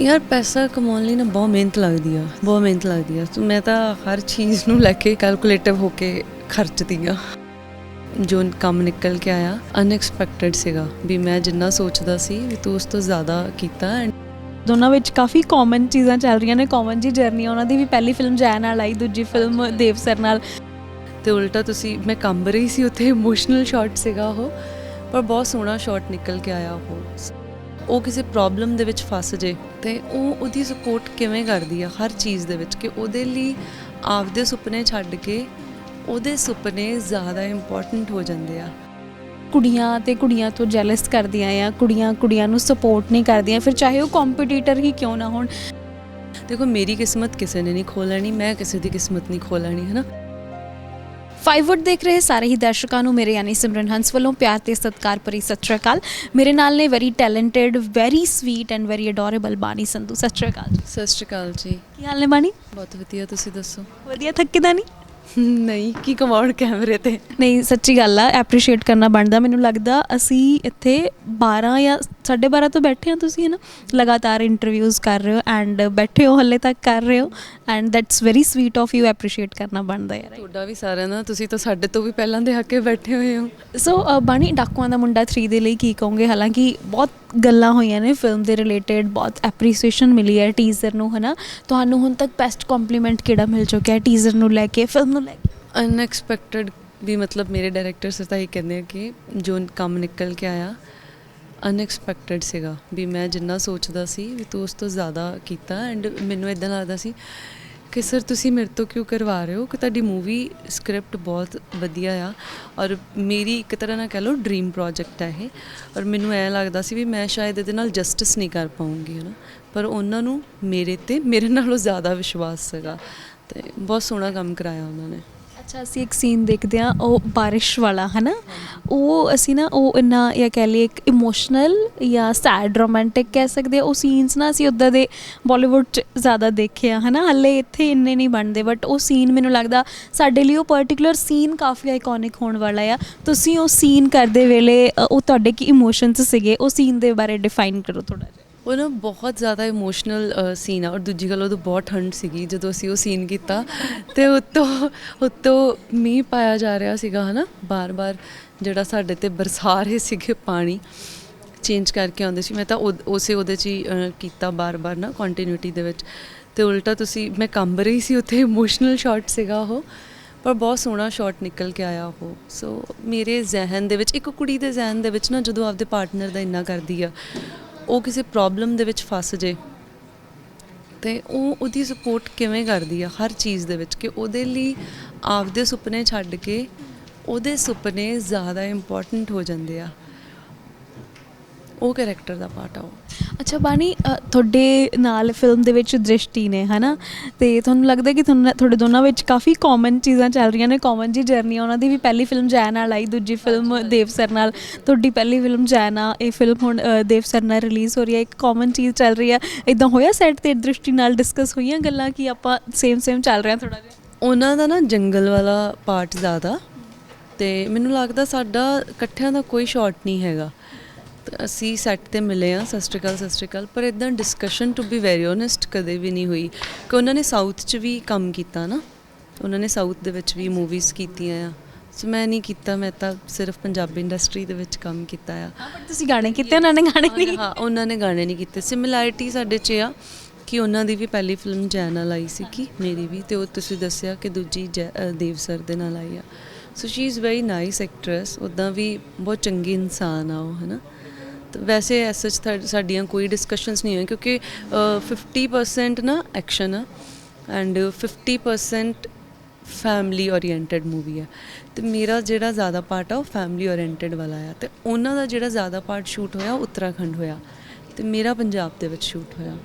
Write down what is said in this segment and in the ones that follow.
ਯਾਰ ਪੈਸਾ ਕਮਾਉਣ ਲਈ ਨਾ ਬਹੁਤ ਮਿਹਨਤ ਲੱਗਦੀ ਆ ਬਹੁਤ ਮਿਹਨਤ ਲੱਗਦੀ ਆ। ਸੋ ਮੈਂ ਤਾਂ ਹਰ ਚੀਜ਼ ਨੂੰ ਲੈ ਕੇ ਕੈਲਕੂਲੇਟਿਵ ਹੋ ਕੇ ਖਰਚਦੀ ਆ। ਜੋ ਕੰਮ ਨਿਕਲ ਕੇ ਆਇਆ ਅਨਐਕਸਪੈਕਟਡ ਸੀਗਾ ਵੀ ਮੈਂ ਜਿੰਨਾ ਸੋਚਦਾ ਸੀ ਵੀ ਤੂੰ ਉਸ ਤੋਂ ਜ਼ਿਆਦਾ ਕੀਤਾ ਦੋਨਾਂ ਵਿੱਚ ਕਾਫੀ ਕਾਮਨ ਚੀਜ਼ਾਂ ਚੱਲ ਰਹੀਆਂ ਨੇ ਕਾਮਨ ਜੀ ਜਰਨੀ ਉਹਨਾਂ ਦੀ ਵੀ ਪਹਿਲੀ ਫਿਲਮ ਜੈ ਨਾਲ ਆਈ ਦੂਜੀ ਫਿਲਮ ਦੇਵ ਸਰ ਨਾਲ। ਤੇ ਉਲਟਾ ਤੁਸੀਂ ਮੈਂ ਕੰਬ ਰਹੀ ਸੀ ਉੱਥੇ ਇਮੋਸ਼ਨਲ ਸ਼ਾਟ ਸੀਗਾ ਉਹ ਪਰ ਬਹੁਤ ਸੋਹਣਾ ਸ਼ਾਟ ਨਿਕਲ ਕੇ ਆਇਆ ਉਹ। ਉਹ ਕਿਸੇ ਪ੍ਰੋਬਲਮ ਦੇ ਵਿੱਚ ਫਸ ਜੇ ਤੇ ਉਹ ਉਹਦੀ ਸਪੋਰਟ ਕਿਵੇਂ ਕਰਦੀ ਆ ਹਰ ਚੀਜ਼ ਦੇ ਵਿੱਚ ਕਿ ਉਹਦੇ ਲਈ ਆਪਦੇ ਸੁਪਨੇ ਛੱਡ ਕੇ ਉਹਦੇ ਸੁਪਨੇ ਜ਼ਿਆਦਾ ਇੰਪੋਰਟੈਂਟ ਹੋ ਜਾਂਦੇ ਆ। ਕੁੜੀਆਂ ਤੇ ਕੁੜੀਆਂ ਤੋਂ ਜੈਲਸ ਕਰਦੀਆਂ ਆ ਕੁੜੀਆਂ ਕੁੜੀਆਂ ਨੂੰ ਸਪੋਰਟ ਨਹੀਂ ਕਰਦੀਆਂ ਫਿਰ ਚਾਹੇ ਉਹ ਕੰਪੀਟੀਟਰ ਹੀ ਕਿਉਂ ਨਾ ਹੋਣ। ਦੇਖੋ ਮੇਰੀ ਕਿਸਮਤ ਕਿਸੇ ਨੇ ਨਹੀਂ ਖੋਲਣੀ ਮੈਂ ਕਿਸੇ ਦੀ ਕਿਸਮਤ ਨਹੀਂ ਖੋਲਣੀ ਹੈ ਨਾ ਫਾਈਵ ਦੇਖ ਰਹੇ ਸਾਰੇ ਹੀ ਦਰਸ਼ਕਾਂ ਨੂੰ ਮੇਰੇ ਯਾਨੀ ਸਿਮਰਨ ਹੰਸ ਵੱਲੋਂ ਪਿਆਰ ਤੇ ਸਤਿਕਾਰ ਭਰੀ ਸਤਿ ਸ਼੍ਰੀ ਅਕਾਲ। ਮੇਰੇ ਨਾਲ ਨੇ very talented very sweet and very adorable Bani Sandhu. ਸਤਿ ਸ਼੍ਰੀ ਅਕਾਲ ਸਤਿ ਸ਼੍ਰੀ ਅਕਾਲ ਜੀ। ਕੀ ਹਾਲ ਨੇ ਬਾਨੀ ਬਹੁਤ ਵਧੀਆ ਤੁਸੀਂ ਦੱਸੋ? ਵਧੀਆ ਥੱਕਦਾ ਨਹੀਂ? ਨਹੀਂ ਕੀ ਕਮਾਉਣ ਕੈਮਰੇ ਤੇ? ਨਹੀਂ ਸੱਚੀ ਗੱਲ ਆ ਐਪਰੀਸ਼ੀਏਟ ਕਰਨਾ ਬਣਦਾ। ਮੈਨੂੰ ਲੱਗਦਾ ਅਸੀਂ ਇੱਥੇ 12 ਜਾਂ 12:30 ਤੋਂ ਬੈਠੇ ਹਾਂ ਤੁਸੀਂ ਹੈ ਨਾ? ਲਗਾਤਾਰ ਇੰਟਰਵਿਊਜ਼ ਕਰ ਰਹੇ ਹੋ ਐਂਡ ਬੈਠੇ ਹੋ ਹੱਲੇ ਤੱਕ ਕਰ ਰਹੇ ਹੋ and that's very sweet of you appreciate ਕਰਨਾ ਬਣਦਾ ਯਾਰ ਤੁਹਾਡਾ ਵੀ ਸਾਰਿਆਂ ਦਾ ਤੁਸੀਂ ਤਾਂ ਸਾਡੇ ਤੋਂ ਵੀ ਪਹਿਲਾਂ ਦੇ ਹੱਕੇ ਬੈਠੇ ਹੋਏ ਹੋ। ਸੋ ਬਾਣੀ ਡਾਕੂਆਂ ਦਾ ਮੁੰਡਾ 3 ਦੇ ਲਈ ਕੀ ਕਹੋਗੇ? ਹਾਲਾਂਕਿ ਬਹੁਤ ਗੱਲਾਂ ਹੋਈਆਂ ਨੇ ਫਿਲਮ ਦੇ ਰਿਲੇਟਡ ਬਹੁਤ ਐਪਰੀਸੀਏਸ਼ਨ ਮਿਲੀ ਹੈ ਟੀਜ਼ਰ ਨੂੰ ਹਨਾ ਤੁਹਾਨੂੰ ਹੁਣ ਤੱਕ ਬੈਸਟ ਕੰਪਲੀਮੈਂਟ ਕਿਹੜਾ ਮਿਲ ਚੁੱਕਿਆ ਹੈ ਟੀਜ਼ਰ ਨੂੰ ਲੈ ਕੇ ਫਿਲਮ ਨੂੰ ਲੈ ਕੇ? ਅਨਐਕਸਪੈਕਟਡ ਵੀ ਮਤਲਬ ਮੇਰੇ ਡਾਇਰੈਕਟਰ ਸਰ ਤਾਂ ਇਹ ਕਹਿੰਦੇ ਆ ਕਿ ਜੋ ਕੰਮ ਨਿਕਲ ਕੇ ਆਇਆ ਅਨਐਕਸਪੈਕਟਡ ਸੀਗਾ ਵੀ ਮੈਂ ਜਿੰਨਾ ਸੋਚਦਾ ਸੀ ਵੀ ਤੂੰ ਉਸ ਤੋਂ ਜ਼ਿਆਦਾ ਕੀਤਾ ਐਂਡ ਮੈਨੂੰ ਇਦਾਂ ਲੱਗਦਾ ਸੀ ਕਿ ਸਰ ਤੁਸੀਂ ਮੇਰੇ ਤੋਂ ਕਿਉਂ ਕਰਵਾ ਰਹੇ ਹੋ? ਕਿ ਤੁਹਾਡੀ ਮੂਵੀ ਸਕ੍ਰਿਪਟ ਬਹੁਤ ਵਧੀਆ ਆ ਔਰ ਮੇਰੀ ਇੱਕ ਤਰ੍ਹਾਂ ਨਾਲ ਕਹ ਲਓ ਡ੍ਰੀਮ ਪ੍ਰੋਜੈਕਟ ਹੈ ਇਹ ਔਰ ਮੈਨੂੰ ਐ ਲੱਗਦਾ ਸੀ ਵੀ ਮੈਂ ਸ਼ਾਇਦ ਇਹਦੇ ਨਾਲ ਜਸਟਿਸ ਨਹੀਂ ਕਰ ਪਾਉਂਗੀ, ਹਨਾ? ਪਰ ਉਹਨਾਂ ਨੂੰ ਮੇਰੇ ਤੇ ਮੇਰੇ ਨਾਲੋਂ ਜ਼ਿਆਦਾ ਵਿਸ਼ਵਾਸ ਸੀਗਾ ਤੇ ਬਹੁਤ ਸੋਹਣਾ ਕੰਮ ਕਰਾਇਆ ਉਹਨਾਂ ਨੇ। ਅੱਛਾ ਅਸੀਂ ਇੱਕ ਸੀਨ ਦੇਖਦੇ ਆ ਉਹ ਬਾਰਿਸ਼ ਵਾਲਾ ਹਨਾ? ਉਹ ਅਸੀਂ ਨਾ ਉਹ ਇੰਨਾ ਜਾਂ ਕਹਿ ਲਈਏ ਇੱਕ ਇਮੋਸ਼ਨਲ ਜਾਂ ਸੈਡ ਰੋਮਾਂਟਿਕ ਕਹਿ ਸਕਦੇ ਆ ਉਹ ਸੀਨਸ ਨਾ ਅਸੀਂ ਉੱਦਾਂ ਦੇ ਬਾਲੀਵੁੱਡ ਚ ਜ਼ਿਆਦਾ ਦੇਖੇ ਆ ਹਨਾ? ਹੱਲੇ ਇੱਥੇ ਇੰਨੇ ਨਹੀਂ ਬਣਦੇ ਬਟ ਉਹ ਸੀਨ ਮੈਨੂੰ ਲੱਗਦਾ ਸਾਡੇ ਲਈ ਉਹ ਪਾਰਟਿਕੂਲਰ ਸੀਨ ਕਾਫੀ ਆਈਕੋਨਿਕ ਹੋਣ ਵਾਲਾ ਆ। ਤੁਸੀਂ ਉਹ ਸੀਨ ਕਰਦੇ ਵੇਲੇ ਅ, ਉਹ ਤੁਹਾਡੇ ਕੀ ਇਮੋਸ਼ਨਸ ਸੀਗੇ? ਉਹ ਸੀਨ ਦੇ ਬਾਰੇ ਡਿਫਾਈਨ ਕਰੋ ਥੋੜਾ ਜਿਹਾ। ਉਹ ਨਾ ਬਹੁਤ ਜ਼ਿਆਦਾ ਇਮੋਸ਼ਨਲ ਸੀਨ ਆ। ਔਰ ਦੂਜੀ ਗੱਲ ਉਦੋਂ ਬਹੁਤ ਠੰਡ ਸੀਗੀ ਜਦੋਂ ਅਸੀਂ ਉਹ ਸੀਨ ਕੀਤਾ। ਤੇ ਉੱਤੋਂ ਉੱਤੋਂ ਮੀਂਹ ਪਾਇਆ ਜਾ ਰਿਹਾ ਸੀਗਾ, ਹਨਾ? ਬਾਰ-ਬਾਰ ਜਿਹੜਾ ਸਾਡੇ ਤੇ ਬਰਸਾ ਰਹੇ ਸੀਗੇ ਪਾਣੀ ਚੇਂਜ ਕਰਕੇ ਆਉਂਦੇ ਸੀ। ਮੈਂ ਤਾਂ ਉਹ- ਉਸੇ ਉਹਦੇ 'ਚ ਹੀ ਕੀਤਾ ਬਾਰ-ਬਾਰ ਨਾ ਕੰਟੀਨਿਊਟੀ ਦੇ ਵਿੱਚ। ਤੇ ਉਲਟਾ ਤੁਸੀਂ, ਮੈਂ ਕੰਬ ਰਹੀ ਸੀ ਉੱਥੇ ਇਮੋਸ਼ਨਲ ਸ਼ਾਟ ਸੀਗਾ ਉਹ। ਪਰ ਬਹੁਤ ਸੋਹਣਾ ਸ਼ਾਟ ਨਿਕਲ ਕੇ ਆਇਆ ਉਹ। ਸੋ ਮੇਰੇ ਜ਼ਿਹਨ ਦੇ ਵਿੱਚ, ਇੱਕ ਕੁੜੀ ਦੇ ਜ਼ਿਹਨ ਦੇ ਵਿੱਚ ਨਾ ਜਦੋਂ ਆਪਦੇ ਪਾਰਟਨਰ ਦਾ ਇੰਨਾ ਕਰਦੀ ਆ ਉਹ ਕਿਸੇ ਪ੍ਰੋਬਲਮ ਦੇ ਵਿੱਚ ਫਸ ਜੇ ਤੇ ਉਹ ਉਹਦੀ ਸਪੋਰਟ ਕਿਵੇਂ ਕਰਦੀ ਆ ਹਰ ਚੀਜ਼ ਦੇ ਵਿੱਚ ਕਿ ਉਹਦੇ ਲਈ ਆਪਦੇ ਸੁਪਨੇ ਛੱਡ ਕੇ ਉਹਦੇ ਸੁਪਨੇ ਜ਼ਿਆਦਾ ਇੰਪੋਰਟੈਂਟ ਹੋ ਜਾਂਦੇ ਆ। ਉਹ ਕੈਰੈਕਟਰ ਦਾ ਪਾਰਟ ਆ ਉਹ। ਅੱਛਾ ਬਾਣੀ ਤੁਹਾਡੇ ਨਾਲ ਫਿਲਮ ਦੇ ਵਿੱਚ ਦ੍ਰਿਸ਼ਟੀ ਨੇ ਹਨਾ? ਤੇ ਤੁਹਾਨੂੰ ਲੱਗਦਾ ਕਿ ਤੁਹਾਨੂੰ ਤੁਹਾਡੇ ਦੋਨਾਂ ਵਿੱਚ ਕਾਫੀ ਕਾਮਨ ਚੀਜ਼ਾਂ ਚੱਲ ਰਹੀਆਂ ਨੇ ਕਾਮਨ ਜੀ ਜਰਨੀ ਉਹਨਾਂ ਦੀ ਵੀ ਪਹਿਲੀ ਫਿਲਮ ਜੈ ਨਾਲ ਆਈ ਦੂਜੀ ਫਿਲਮ ਦੇਵ ਸਰ ਨਾਲ ਤੁਹਾਡੀ ਪਹਿਲੀ ਫਿਲਮ ਜੈ ਨਾਲ ਇਹ ਫਿਲਮ ਹੁਣ ਦੇਵ ਸਰ ਨਾਲ ਰਿਲੀਜ਼ ਹੋ ਰਹੀ ਹੈ ਇੱਕ ਕਾਮਨ ਚੀਜ਼ ਚੱਲ ਰਹੀ ਹੈ ਇਦਾਂ ਹੋਇਆ ਸੈੱਟ ਤੇ ਦ੍ਰਿਸ਼ਟੀ ਨਾਲ ਡਿਸਕਸ ਹੋਈਆਂ ਗੱਲਾਂ ਕਿ ਆਪਾਂ ਸੇਮ ਸੇਮ ਚੱਲ ਰਹੇ ਹਾਂ ਥੋੜਾ ਜਿਹਾ? ਉਹਨਾਂ ਦਾ ਨਾ ਜੰਗਲ ਵਾਲਾ ਪਾਰਟ ਜ਼ਿਆਦਾ ਤੇ ਮੈਨੂੰ ਲੱਗਦਾ ਸਾਡਾ ਇਕੱਠਿਆਂ ਦਾ ਕੋਈ ਸ਼ਾਟ ਨਹੀਂ ਹੈਗਾ। ਅਸੀਂ ਸੈੱਟ ਤੇ ਮਿਲੇ ਆ ਸਤਿ ਸ਼੍ਰੀ ਅਕਾਲ ਸਤਿ ਸ਼੍ਰੀ ਅਕਾਲ ਪਰ ਇਦਾਂ discussion to be very honest ਕਦੇ ਵੀ ਨਹੀਂ ਹੋਈ ਕਿ ਉਹਨਾਂ ਨੇ ਸਾਊਥ 'ਚ ਵੀ ਕੰਮ ਕੀਤਾ ਨਾ ਉਹਨਾਂ ਨੇ ਸਾਊਥ ਦੇ ਵਿੱਚ ਵੀ ਮੂਵੀਜ਼ ਕੀਤੀਆਂ ਆ। ਸੋ ਮੈਂ ਨਹੀਂ ਕੀਤਾ ਮੈਂ ਤਾਂ ਸਿਰਫ ਪੰਜਾਬੀ ਇੰਡਸਟਰੀ ਦੇ ਵਿੱਚ ਕੰਮ ਕੀਤਾ ਆ। ਹਾਂ ਬਟ ਤੁਸੀਂ ਗਾਣੇ ਕੀਤੇ ਉਹਨਾਂ ਨੇ ਗਾਣੇ ਨਹੀਂ? ਹਾਂ ਉਹਨਾਂ ਨੇ ਗਾਣੇ ਨਹੀਂ ਕੀਤੇ। ਸਿਮਿਲੈਰਿਟੀ ਸਾਡੇ 'ਚ ਆ ਕਿ ਉਹਨਾਂ ਦੀ ਵੀ ਪਹਿਲੀ ਫਿਲਮ ਜੈ ਨਾਲ ਆਈ ਸੀ ਕਿ ਮੇਰੀ ਵੀ ਤੇ ਉਹ ਤੁਸੀਂ ਦੱਸਿਆ ਕਿ ਦੂਜੀ ਦੇਵ ਸਰ ਦੇ ਨਾਲ ਆਈ ਆ। So she is very nice actress ਉਦਾਂ ਵੀ ਬਹੁਤ ਚੰਗੀ ਇਨਸਾਨ ਆ ਉਹ ਹੈਨਾ? ਵੈਸੇ ਐਸ ਸੱਚ ਸਾਡੀਆਂ ਕੋਈ ਡਿਸਕਸ਼ਨਸ ਨਹੀਂ ਹੋਈਆਂ ਕਿਉਂਕਿ ਅ, 50% ਨਾ ਐਕਸ਼ਨ ਆ ਐਂਡ 50% ਫੈਮਿਲੀ ਓਰੀਐਂਟਡ ਮੂਵੀ ਆ। ਤੇ ਮੇਰਾ ਜਿਹੜਾ ਜ਼ਿਆਦਾ ਪਾਰਟ ਆ ਉਹ ਫੈਮਿਲੀ ਓਰੀਐਂਟਡ ਵਾਲਾ ਆ। ਤੇ ਉਹਨਾਂ ਦਾ ਜਿਹੜਾ ਜ਼ਿਆਦਾ ਪਾਰਟ ਸ਼ੂਟ ਹੋਇਆ ਉਹ ਉੱਤਰਾਖੰਡ ਹੋਇਆ। ਤੇ ਮੇਰਾ ਪੰਜਾਬ ਦੇ ਵਿੱਚ ਸ਼ੂਟ ਹੋਇਆ।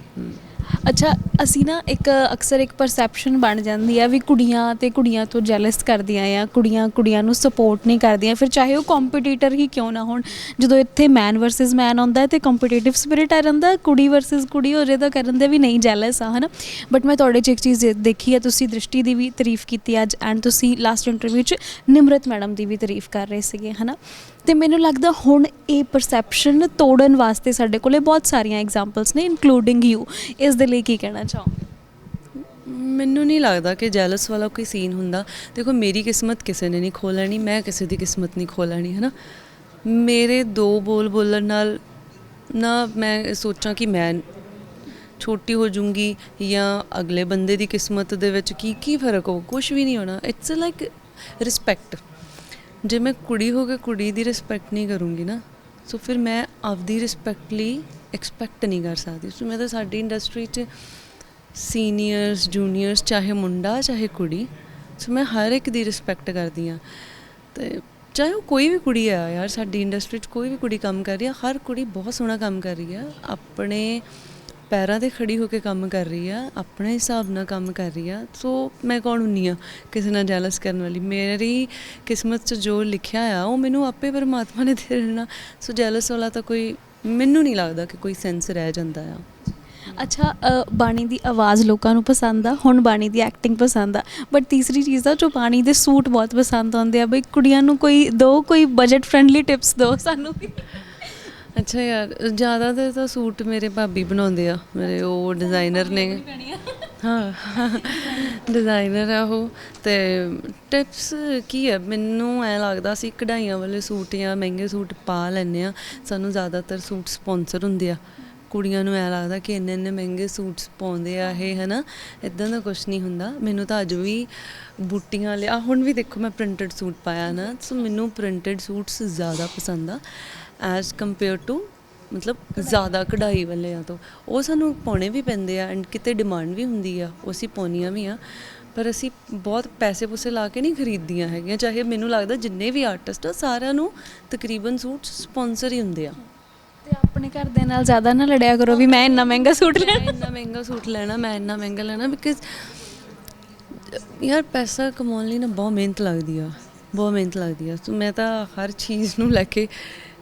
ਅੱਛਾ, ਅਸੀਂ ਨਾ ਇੱਕ ਅਕਸਰ ਇੱਕ ਪਰਸੈਪਸ਼ਨ ਬਣ ਜਾਂਦੀ ਆ ਵੀ ਕੁੜੀਆਂ ਤੇ ਕੁੜੀਆਂ ਤੋਂ ਜੈਲਸ ਕਰਦੀਆਂ ਆ, ਕੁੜੀਆਂ ਕੁੜੀਆਂ ਨੂੰ ਸਪੋਰਟ ਨਹੀਂ ਕਰਦੀਆਂ। ਫਿਰ ਚਾਹੇ ਉਹ ਕੰਪੀਟੀਟਰ ਹੀ ਕਿਉਂ ਨਾ ਹੋਣ, ਜਦੋਂ ਇੱਥੇ ਮੈਨ ਵਰਸਸ ਮੈਨ ਆਉਂਦਾ ਹੈ ਤੇ ਕੰਪੀਟੀਟਿਵ ਸਪਿਰਿਟ ਆ ਜਾਂਦਾ, ਕੁੜੀ ਵਰਸਸ ਕੁੜੀ ਹੋ ਜੇ ਤਾਂ ਕਰਨ ਦੇ ਵੀ ਨਹੀਂ ਜੈਲਸ ਆ, ਹਨਾ? ਬਟ ਮੈਂ ਤੁਹਾਡੇ 'ਚ ਇੱਕ ਚੀਜ਼ ਦੇਖੀ ਹੈ ਤੁਸੀਂ ਦ੍ਰਿਸ਼ਟੀ ਦੀ ਵੀ ਤਾਰੀਫ ਕੀਤੀ ਅੱਜ ਐਂਡ ਤੁਸੀਂ ਲਾਸਟ ਇੰਟਰਵਿਊ 'ਚ ਨਿਮਰਤ ਮੈਡਮ ਦੀ ਵੀ ਤਾਰੀਫ ਕਰ ਰਹੇ ਸੀਗੇ, ਹਨਾ? ਤੇ ਮੈਨੂੰ ਲੱਗਦਾ ਹੁਣ ਇਹ ਪਰਸੈਪਸ਼ਨ ਤੋੜਨ ਵਾਸਤੇ ਸਾਡੇ ਕੋਲੇ ਬਹੁਤ ਸਾਰੀਆਂ ਐਗਜ਼ਾਮਪਲਸ ਨੇ ਇਨਕਲੂਡਿੰਗ ਯੂ ਇਸ ਦੇ ਲਈ ਕੀ ਕਹਿਣਾ ਚਾਹੋਗੇ? ਮੈਨੂੰ ਨਹੀਂ ਲੱਗਦਾ ਕਿ ਜੈਲਸ ਵਾਲਾ ਕੋਈ ਸੀਨ ਹੁੰਦਾ। ਦੇਖੋ, ਮੇਰੀ ਕਿਸਮਤ ਕਿਸੇ ਨੇ ਨਹੀਂ ਖੋਹ ਲੈਣੀ ਮੈਂ ਕਿਸੇ ਦੀ ਕਿਸਮਤ ਨਹੀਂ ਖੋਹ ਲੈਣੀ ਹੈ ਨਾ ਮੇਰੇ ਦੋ ਬੋਲ ਬੋਲਣ ਨਾਲ ਨਾ ਮੈਂ ਸੋਚਾਂ ਕਿ ਮੈਂ ਛੋਟੀ ਹੋ ਜਾਊਂਗੀ ਜਾਂ ਅਗਲੇ ਬੰਦੇ ਦੀ ਕਿਸਮਤ ਦੇ ਵਿੱਚ ਕੀ ਕੀ ਫ਼ਰਕ ਹੋ ਕੁਝ ਵੀ ਨਹੀਂ ਹੋਣਾ। ਇਟਸ ਲਾਈਕ ਰਿਸਪੈਕਟ ਜੇ ਮੈਂ ਕੁੜੀ ਹੋ ਕੇ ਕੁੜੀ ਦੀ ਰਿਸਪੈਕਟ ਨਹੀਂ ਕਰੂੰਗੀ ਨਾ, ਸੋ ਫਿਰ ਮੈਂ ਆਪਦੀ ਰਿਸਪੈਕਟ ਲਈ ਐਕਸਪੈਕਟ ਨਹੀਂ ਕਰ ਸਕਦੀ। ਸੋ ਮੈਂ ਤਾਂ ਸਾਡੀ ਇੰਡਸਟਰੀ 'ਚ ਸੀਨੀਅਰਸ ਜੂਨੀਅਰਸ ਚਾਹੇ ਮੁੰਡਾ, ਚਾਹੇ ਕੁੜੀ, ਸੋ ਮੈਂ ਹਰ ਇੱਕ ਦੀ ਰਿਸਪੈਕਟ ਕਰਦੀ ਆ ਤੇ ਚਾਹੇ ਉਹ ਕੋਈ ਵੀ ਕੁੜੀ ਆ ਯਾਰ, ਸਾਡੀ ਇੰਡਸਟਰੀ 'ਚ ਕੋਈ ਵੀ ਕੁੜੀ ਕੰਮ ਕਰ ਰਹੀ ਆ, ਹਰ ਕੁੜੀ ਬਹੁਤ ਸੋਹਣਾ ਕੰਮ ਕਰ ਰਹੀ ਆ। ਆਪਣੇ ਪੈਰਾਂ ਤੇ ਖੜੀ ਹੋ ਕੇ ਕੰਮ ਕਰ ਰਹੀ ਆ, ਆਪਣੇ ਹਿਸਾਬ ਨਾਲ ਕੰਮ ਕਰ ਰਹੀ ਆ, ਸੋ ਮੈਂ ਕੌਣ ਹੁੰਨੀ ਆ ਕਿਸੇ ਨਾਲ ਜੈਲਸ ਕਰਨ ਵਾਲੀ? ਮੇਰੀ ਕਿਸਮਤ 'ਚ ਜੋ ਲਿਖਿਆ ਆ, ਉਹ ਮੈਨੂੰ ਆਪੇ ਪਰਮਾਤਮਾ ਨੇ ਦੇ ਦੇਣਾ। ਸੋ ਜੈਲਸ ਵਾਲਾ ਤਾਂ ਕੋਈ, ਮੈਨੂੰ ਨਹੀਂ ਲੱਗਦਾ ਕਿ ਕੋਈ ਸੈਂਸ ਰਹਿ ਜਾਂਦਾ ਆ। ਅੱਛਾ ਬਾਣੀ ਦੀ ਆਵਾਜ਼ ਲੋਕਾਂ ਨੂੰ ਪਸੰਦ ਆ, ਹੁਣ ਬਾਣੀ ਦੀ ਐਕਟਿੰਗ ਪਸੰਦ ਆ ਬਟ ਤੀਸਰੀ ਚੀਜ਼ ਆ, ਜੋ ਬਾਣੀ ਦੇ ਸੂਟ ਬਹੁਤ ਪਸੰਦ ਆਉਂਦੇ ਆ, ਬਈ ਕੁੜੀਆਂ ਨੂੰ ਕੋਈ ਦੋ, ਕੋਈ ਬਜਟ ਫ੍ਰੈਂਡਲੀ ਟਿਪਸ ਦਿਓ ਸਾਨੂੰ ਵੀ। ਅੱਛਾ ਯਾਰ ਜ਼ਿਆਦਾਤਰ ਤਾਂ ਸੂਟ ਮੇਰੇ ਭਾਬੀ ਬਣਾਉਂਦੇ ਆ ਮੇਰੇ ਉਹ ਡਿਜ਼ਾਈਨਰ ਨੇ। ਹਾਂ ਡਿਜ਼ਾਈਨਰ ਆ ਉਹ ਤੇ ਟਿਪਸ ਕੀ ਹੈ ਮੈਨੂੰ ਐ ਲੱਗਦਾ ਸੀ ਕਢਾਈਆਂ ਵਾਲੇ ਸੂਟ ਜਾਂ ਮਹਿੰਗੇ ਸੂਟ ਪਾ ਲੈਂਦੇ ਆ। ਸਾਨੂੰ ਜ਼ਿਆਦਾਤਰ ਸੂਟ ਸਪਾਂਸਰ ਹੁੰਦੇ ਆ। ਕੁੜੀਆਂ ਨੂੰ ਐ ਲੱਗਦਾ ਕਿ ਇੰਨੇ ਇੰਨੇ ਮਹਿੰਗੇ ਸੂਟਸ ਪਾਉਂਦੇ ਆ ਇਹ ਹਨਾ? ਇਦਾਂ ਦਾ ਕੁਝ ਨਹੀਂ ਹੁੰਦਾ। ਮੈਨੂੰ ਤਾਂ ਅੱਜ ਵੀ ਬੂਟੀਆਂ ਲਿਆ ਹੁਣ ਵੀ ਦੇਖੋ ਮੈਂ ਪ੍ਰਿੰਟਡ ਸੂਟ ਪਾਇਆ ਨਾ ਸੋ ਮੈਨੂੰ ਪ੍ਰਿੰਟਡ ਸੂਟਸ ਜ਼ਿਆਦਾ ਪਸੰਦ ਆ। ਐਜ਼ ਕੰਪੇਅਰ ਟੂ ਮਤਲਬ ਜ਼ਿਆਦਾ ਕਢਾਈ ਵਾਲਿਆਂ ਤੋਂ। ਉਹ ਸਾਨੂੰ ਪਾਉਣੇ ਵੀ ਪੈਂਦੇ ਆ ਐਂਡ ਕਿਤੇ ਡਿਮਾਂਡ ਵੀ ਹੁੰਦੀ ਆ ਉਹ ਅਸੀਂ ਪਾਉਣੀਆਂ ਵੀ ਆ। ਪਰ ਅਸੀਂ ਬਹੁਤ ਪੈਸੇ ਪੂਸੇ ਲਾ ਕੇ ਨਹੀਂ ਖਰੀਦਦੀਆਂ ਹੈਗੀਆਂ ਚਾਹੇ ਮੈਨੂੰ ਲੱਗਦਾ ਜਿੰਨੇ ਵੀ ਆਰਟਿਸਟ ਆ ਸਾਰਿਆਂ ਨੂੰ ਤਕਰੀਬਨ ਸੂਟ ਸਪਾਂਸਰ ਹੀ ਹੁੰਦੇ ਆ। ਤੇ ਆਪਣੇ ਘਰ ਦੇ ਨਾਲ ਜ਼ਿਆਦਾ ਨਾ ਲੜਿਆ ਕਰੋ ਵੀ ਮੈਂ ਇੰਨਾ ਮਹਿੰਗਾ ਸੂਟ ਲੈਣਾ। ਇੰਨਾ ਮਹਿੰਗਾ ਸੂਟ ਲੈਣਾ ਮੈਂ ਇੰਨਾ ਮਹਿੰਗਾ ਲੈਣਾ ਬਿਕਾਜ਼ ਯਾਰ ਪੈਸਾ ਕਮਾਉਣ ਲਈ ਨਾ ਬਹੁਤ ਮਿਹਨਤ ਲੱਗਦੀ ਆ ਬਹੁਤ ਮਿਹਨਤ ਲੱਗਦੀ ਆ। ਸੋ ਮੈਂ ਤਾਂ ਹਰ ਚੀਜ਼ ਨੂੰ ਲੈ ਕੇ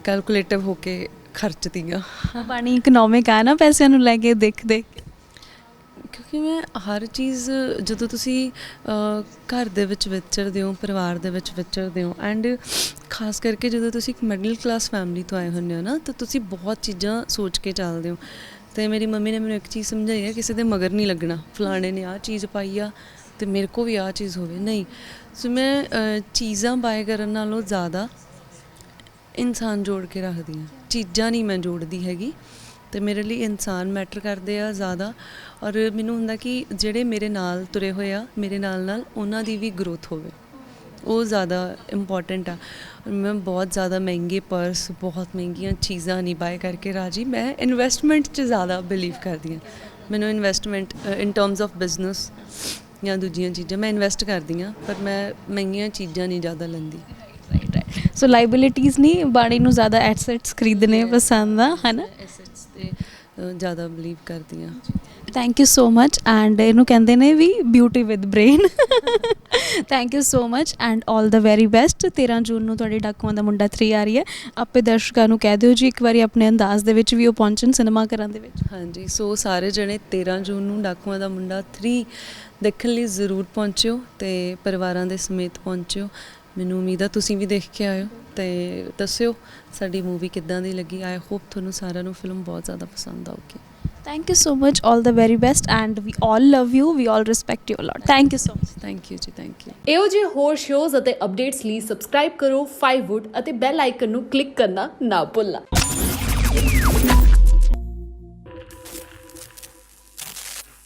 ਕੈਲਕੂਲੇਟਿਵ ਹੋ ਕੇ ਖਰਚਦੀ ਆ ਬਾਣੀ ਇਕਨੋਮਿਕ ਆ ਨਾ ਪੈਸਿਆਂ ਨੂੰ ਲੈ ਕੇ ਦੇਖ ਦੇਖ। ਕਿਉਂਕਿ ਮੈਂ ਹਰ ਚੀਜ਼ ਜਦੋਂ ਤੁਸੀਂ ਘਰ ਦੇ ਵਿੱਚ ਵਿਚਰਦੇ ਹੋ ਪਰਿਵਾਰ ਦੇ ਵਿੱਚ ਵਿਚਰਦੇ ਹੋ ਐਂਡ ਖਾਸ ਕਰਕੇ ਜਦੋਂ ਤੁਸੀਂ ਇੱਕ ਮਿਡਲ ਕਲਾਸ ਫੈਮਿਲੀ ਤੋਂ ਆਏ ਹੁੰਦੇ ਹੋ ਨਾ ਤਾਂ ਤੁਸੀਂ ਬਹੁਤ ਚੀਜ਼ਾਂ ਸੋਚ ਕੇ ਚੱਲਦੇ ਹੋ। ਤੇ ਮੇਰੀ ਮੰਮੀ ਨੇ ਮੈਨੂੰ ਇੱਕ ਚੀਜ਼ ਸਮਝਾਈ ਹੈ ਕਿਸੇ ਦੇ ਮਗਰ ਨਹੀਂ ਲੱਗਣਾ। ਫਲਾਣੇ ਨੇ ਆਹ ਚੀਜ਼ ਪਾਈ ਆ ਤੇ ਮੇਰੇ ਕੋ ਵੀ ਆਹ ਚੀਜ਼ ਹੋਵੇ। ਨਹੀਂ। ਸੋ ਮੈਂ ਚੀਜ਼ਾਂ ਬਾਏ ਕਰਨ ਨਾਲੋਂ ਜ਼ਿਆਦਾ ਇਨਸਾਨ ਜੋੜ ਕੇ ਰੱਖਦੀ ਹਾਂ। ਚੀਜ਼ਾਂ ਨਹੀਂ ਮੈਂ ਜੋੜਦੀ ਹੈਗੀ। ਤੇ ਮੇਰੇ ਲਈ ਇਨਸਾਨ ਮੈਟਰ ਕਰਦੇ ਆ ਜ਼ਿਆਦਾ। ਔਰ ਮੈਨੂੰ ਹੁੰਦਾ ਕਿ ਜਿਹੜੇ ਮੇਰੇ ਨਾਲ ਤੁਰੇ ਹੋਏ ਆ, ਮੇਰੇ ਨਾਲ ਨਾਲ ਉਹਨਾਂ ਦੀ ਵੀ ਗਰੋਥ ਹੋਵੇ। ਉਹ ਜ਼ਿਆਦਾ ਇੰਪੋਰਟੈਂਟ ਆ। ਮੈਂ ਬਹੁਤ ਜ਼ਿਆਦਾ ਮਹਿੰਗੇ ਪਰਸ ਬਹੁਤ ਮਹਿੰਗੀਆਂ ਚੀਜ਼ਾਂ ਨਹੀਂ ਬਾਏ ਕਰਕੇ ਰਾਜੀ। ਮੈਂ ਇਨਵੈਸਟਮੈਂਟ 'ਚ ਜ਼ਿਆਦਾ ਬਿਲੀਵ ਕਰਦੀ ਹਾਂ। ਮੈਨੂੰ investment in terms of business ਜਾਂ ਦੂਜੀਆਂ ਚੀਜ਼ਾਂ, ਮੈਂ ਇਨਵੈਸਟ ਕਰਦੀ ਹਾਂ, ਪਰ ਮੈਂ ਮਹਿੰਗੀਆਂ ਚੀਜ਼ਾਂ ਨਹੀਂ ਜ਼ਿਆਦਾ ਲੈਂਦੀ। ਸੋ ਲਾਇਬਿਲਿਟੀਜ਼ ਨਹੀਂ ਬਾਣੀ ਨੂੰ ਜ਼ਿਆਦਾ ਐਸੈਟਸ ਖਰੀਦਣੇ ਪਸੰਦ ਆ ਹਨਾ ਐਸੈਟਸ ਤੇ ਜ਼ਿਆਦਾ ਬਿਲੀਵ ਕਰਦੀ ਹਾਂ thank you so much and ਇਹਨੂੰ ਕਹਿੰਦੇ ਨੇ ਵੀ beauty with brain thank you so much and 올 the very best 13 June ਨੂੰ ਤੁਹਾਡੇ ਡਾਕੂਆਂ ਦਾ ਮੁੰਡਾ 3 ਆ ਰਹੀ ਹੈ ਆਪੇ ਦਰਸ਼ਕਾਂ ਨੂੰ ਕਹਿ ਦਿਓ ਜੀ ਇੱਕ ਵਾਰੀ ਆਪਣੇ ਅੰਦਾਜ਼ ਦੇ ਵਿੱਚ ਵੀ ਉਹ ਪਹੁੰਚਣ ਸਿਨੇਮਾ ਘਰਾਂ ਦੇ ਵਿੱਚ ਹਾਂਜੀ ਸੋ ਸਾਰੇ ਜਣੇ 13 ਜੂਨ ਨੂੰ ਡਾਕੂਆਂ ਦਾ ਮੁੰਡਾ 3 ਦੇਖਣ ਲਈ ਜ਼ਰੂਰ ਪਹੁੰਚਿਓ ਤੇ ਪਰਿਵਾਰਾਂ ਦੇ ਸਮੇਤ ਪਹੁੰਚਿਓ ਮੈਨੂੰ ਉਮੀਦ ਆ ਤੁਸੀਂ ਵੀ ਦੇਖ ਕੇ ਆਇਓ ਤੇ ਦੱਸਿਓ ਸਾਡੀ ਮੂਵੀ ਕਿੱਦਾਂ ਦੀ ਲੱਗੀ। ਆਈ ਹੋਪ ਤੁਹਾਨੂੰ ਸਾਰਿਆਂ ਨੂੰ ਫਿਲਮ ਬਹੁਤ ਜ਼ਿਆਦਾ ਪਸੰਦ ਆਊਗੀ। Thank you so much 올 the very best and we all love you we all respect you uh thank you so much thank you ਜੀ ਥੈਂਕ ਯੂ ਇਹੋ ਜਿਹੇ ਹੋਰ ਸ਼ੋਜ਼ ਅਤੇ ਅਪਡੇਟਸ ਲਈ ਸਬਸਕ੍ਰਾਈਬ ਕਰੋ 5wood ਅਤੇ ਬੈਲ ਆਈਕਨ ਨੂੰ click ਕਰਨਾ ਨਾ ਭੁੱਲਣਾ।